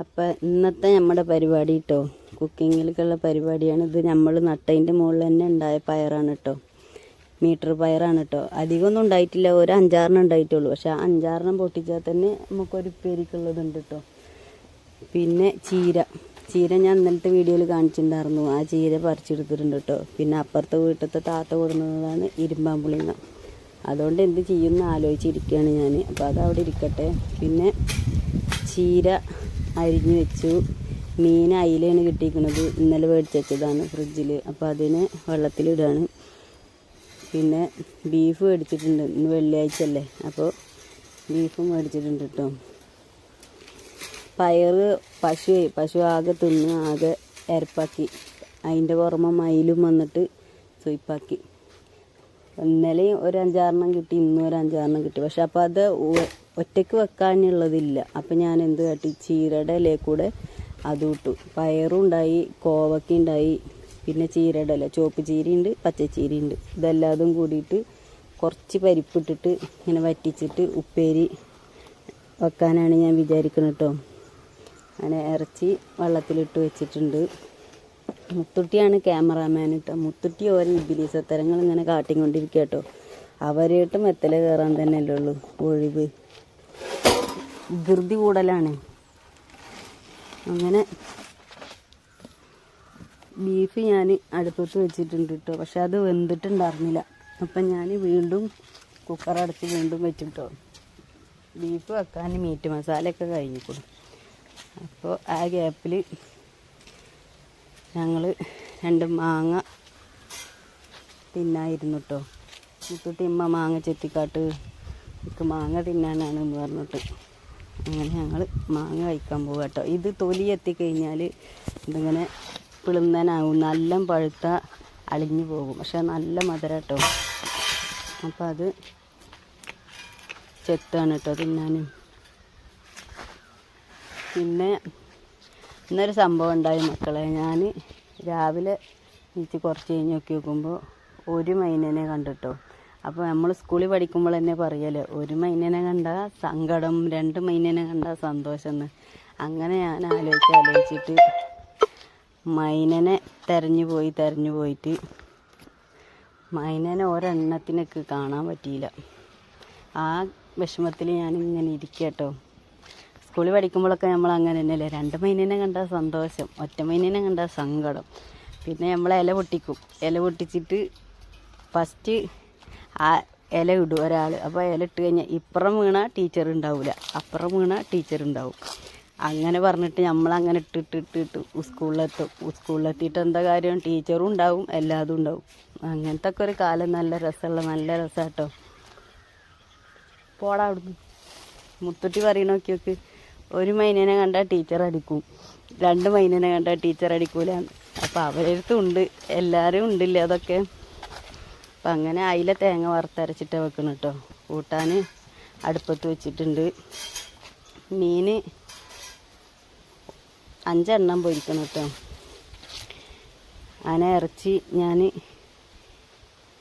അപ്പം ഇന്നത്തെ നമ്മുടെ പരിപാടി കേട്ടോ കുക്കിങ്ങിലേക്കുള്ള പരിപാടിയാണ്. ഇത് നമ്മൾ നട്ടതിന്റെ മുകളിൽ തന്നെ ഉണ്ടായ പയറാണ് കേട്ടോ മീറ്റർ പയറാണ് കേട്ടോ അധികമൊന്നും ഉണ്ടായിട്ടില്ല. ഒരു അഞ്ചാറെണ്ണം ഉണ്ടായിട്ടുള്ളൂ. പക്ഷെ ആ അഞ്ചാറെണ്ണം പൊട്ടിച്ചാൽ തന്നെ നമുക്കൊരു ഉപ്പേരിക്കുള്ളതുണ്ട് കേട്ടോ പിന്നെ ചീര. ചീര ഞാൻ ഇന്നലത്തെ വീഡിയോയിൽ കാണിച്ചിട്ടുണ്ടായിരുന്നു. ആ ചീര പറിച്ചെടുത്തിട്ടുണ്ട് കേട്ടോ പിന്നെ അപ്പുറത്തെ വീട്ടിലത്തെ താത്ത കൊടുക്കുന്നതാണ് ഇരുമ്പാമ്പുളിങ്ങ. അതുകൊണ്ട് എന്ത് ചെയ്യുമെന്ന് ആലോചിച്ചിരിക്കുകയാണ് ഞാൻ അപ്പോൾ അത് അവിടെ ഇരിക്കട്ടെ. പിന്നെ ചീര അരിഞ്ഞ് വെച്ചു. മീൻ അയിലാണ് കിട്ടിയിരിക്കുന്നത്. ഇന്നലെ മേടിച്ചതാണ് ഫ്രിഡ്ജിൽ അപ്പോൾ അതിന് വെള്ളത്തിലിടുകയാണ് പിന്നെ ബീഫ് മേടിച്ചിട്ടുണ്ട്. ഇന്ന് വെള്ളിയാഴ്ച അല്ലേ അപ്പോൾ ബീഫ് മേടിച്ചിട്ടുണ്ട് കേട്ടോ പയറ് പശു പശു ആകെ തിന്ന് ആകെ എരപ്പാക്കി. അതിന്റെ പുറമെ മയിലും വന്നിട്ട് സുയിപ്പാക്കി. ഇന്നലെയും ഒരു അഞ്ചാറെണ്ണം കിട്ടി ഇന്നും ഒരു അഞ്ചാറെണ്ണം കിട്ടി. പക്ഷെ അപ്പോൾ അത് ഒറ്റയ്ക്ക് വെക്കാനുള്ളതില്ല. അപ്പം ഞാൻ എന്ത് കാട്ടി? ചീരയുടെ ഇലയിൽ കൂടെ അത് വിട്ടു പയറും ഉണ്ടായി കോവക്ക ഉണ്ടായി പിന്നെ ചീരയുടെ ഇല. ചുവപ്പ് ചീരയുണ്ട് പച്ചച്ചീരയുണ്ട് ഇതെല്ലാതും കൂടിയിട്ട് കുറച്ച് പരിപ്പിട്ടിട്ട് ഇങ്ങനെ വറ്റിച്ചിട്ട് ഉപ്പേരി വെക്കാനാണ് ഞാൻ വിചാരിക്കുന്നത് കേട്ടോ. അങ്ങനെ ഇറച്ചി വെള്ളത്തിലിട്ട് വെച്ചിട്ടുണ്ട്. മുത്തുട്ടിയാണ് ക്യാമറാമാൻ കേട്ടോ മുത്തുട്ടി ഓരോ ഇബിലീസത്തരങ്ങൾ ഇങ്ങനെ കാട്ടിക്കൊണ്ടിരിക്കുക കേട്ടോ. അവരായിട്ട് മെത്തല കയറാൻ തന്നെയല്ലേ ഉള്ളൂ. ഒഴിവ്. ധൃതി കൂടലാണ്. അങ്ങനെ ബീഫ് ഞാൻ അടുപ്പത്ത് വെച്ചിട്ടുണ്ട് കേട്ടോ. പക്ഷെ അത് വെന്തിട്ടുണ്ടായിരുന്നില്ല. അപ്പം ഞാൻ വീണ്ടും കുക്കർ അടച്ച് വീണ്ടും വെച്ചിട്ടോ ബീഫ് വെക്കാൻ മീറ്റ് മസാലയൊക്കെ കഴിഞ്ഞിക്കൊടും അപ്പോൾ ആ ഗ്യാപ്പിൽ ഞങ്ങൾ രണ്ട് മാങ്ങ തിന്നായിരുന്നു കേട്ടോ മുത്തുട്ടി ഇമ്മ മാങ്ങ ചെത്തിക്കാട്ട് എനിക്ക് മാങ്ങ തിന്നാനാണ് എന്ന് പറഞ്ഞിട്ട്. അങ്ങനെ ഞങ്ങൾ മാങ്ങ കഴിക്കാൻ പോവുക കേട്ടോ ഇത് തൊലി എത്തിക്കഴിഞ്ഞാൽ ഇതിങ്ങനെ പിളുന്നനാവും. നല്ല പഴുത്ത അളിഞ്ഞു പോകും. പക്ഷെ നല്ല മധുര കേട്ടോ അപ്പോൾ അത് ചെത്താണ് കേട്ടോ തിന്നാനും. പിന്നെ ഇന്നൊരു സംഭവം ഉണ്ടായി മക്കളെ. ഞാൻ രാവിലെ എനിക്ക് കുറച്ച് കഴിഞ്ഞ് നോക്കി നോക്കുമ്പോൾ ഒരു മൈനനെ കണ്ടിട്ടോ. അപ്പോൾ നമ്മൾ സ്കൂളിൽ പഠിക്കുമ്പോൾ തന്നെ പറയല്ലോ ഒരു മൈനനെ കണ്ട സങ്കടം രണ്ട് മൈനനെ കണ്ട സന്തോഷം എന്ന് അങ്ങനെ ഞാൻ ആലോചിച്ച് ആലോചിച്ചിട്ട് മൈനനെ തെരഞ്ഞു പോയി തെരഞ്ഞു പോയിട്ട് മൈനനെ ഒരെണ്ണത്തിനൊക്കെ കാണാൻ പറ്റിയില്ല. ആ വിഷമത്തിൽ ഞാൻ ഇങ്ങനെ ഇരിക്കട്ടോ. സ്കൂളിൽ പഠിക്കുമ്പോഴൊക്കെ നമ്മൾ അങ്ങനെ തന്നെയല്ലേ? രണ്ട് മൈനനെ കണ്ട സന്തോഷം ഒറ്റ മൈനനെ കണ്ട സങ്കടം. പിന്നെ നമ്മൾ ഇല പൊട്ടിക്കും. ഇല പൊട്ടിച്ചിട്ട് ഫസ്റ്റ് ആ ഇല ഇടും ഒരാൾ അപ്പോൾ ഇല ഇട്ട് കഴിഞ്ഞാൽ ഇപ്പുറം വീണ ടീച്ചർ ഉണ്ടാവില്ല അപ്പുറം വീണ ടീച്ചർ ഉണ്ടാവും. അങ്ങനെ പറഞ്ഞിട്ട് നമ്മളങ്ങനെ ഇട്ടിട്ട് ഇട്ടിട്ട് സ്കൂളിലെത്തും. സ്കൂളിലെത്തിയിട്ട് എന്താ കാര്യം? ടീച്ചറും ഉണ്ടാവും എല്ലാതും ഉണ്ടാവും. അങ്ങനത്തെ ഒക്കെ ഒരു കാലം നല്ല രസമുള്ള നല്ല രസമാട്ടോ പോടാ അവിടുന്ന്. മുത്തുട്ടി പറയണോക്കിയൊക്കെ ഒരു മൈനേനെ കണ്ടാൽ ടീച്ചർ അടിക്കും. രണ്ട് മൈനേനെ കണ്ടാൽ ടീച്ചർ അടിക്കൂല. അപ്പോൾ അവരടുത്തും ഉണ്ട്. എല്ലാവരും ഉണ്ടില്ല അതൊക്കെ? അപ്പം അങ്ങനെ അയില തേങ്ങ വറുത്തരച്ചിട്ട് വെക്കണം കേട്ടോ കൂട്ടാൻ അടുപ്പത്ത് വെച്ചിട്ടുണ്ട്. മീൻ അഞ്ചെണ്ണം പൊരിക്കണം കേട്ടോ അങ്ങനെ ഇറച്ചി ഞാൻ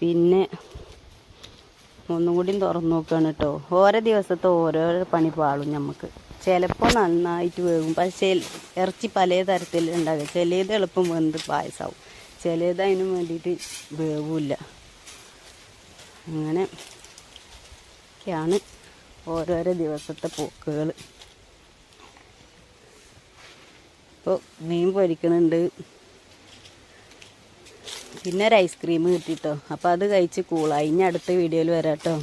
പിന്നെ ഒന്നും കൂടി തുറന്നു നോക്കുകയാണ് കേട്ടോ ഓരോ ദിവസത്തെ ഓരോ പണി പാളും നമുക്ക് ചിലപ്പോൾ നന്നായിട്ട് വേകും പക്ഷേ ഇറച്ചി പല തരത്തിലുണ്ടാകും ചിലത് എളുപ്പം വെന്ത് പായസമാവും ചിലത് അതിന് വേണ്ടിയിട്ട് വേവില്ല. അങ്ങനെ ഒക്കെയാണ് ഓരോരോ ദിവസത്തെ പോക്കുകൾ ഇപ്പോൾ മീൻ പൊരിക്കുന്നുണ്ട് പിന്നെ ഒരു ഐസ്ക്രീം കിട്ടിട്ടോ. അപ്പോൾ അത് കഴിച്ച് കൂളായി ഇനി അടുത്ത വീഡിയോയിൽ വരാം കേട്ടോ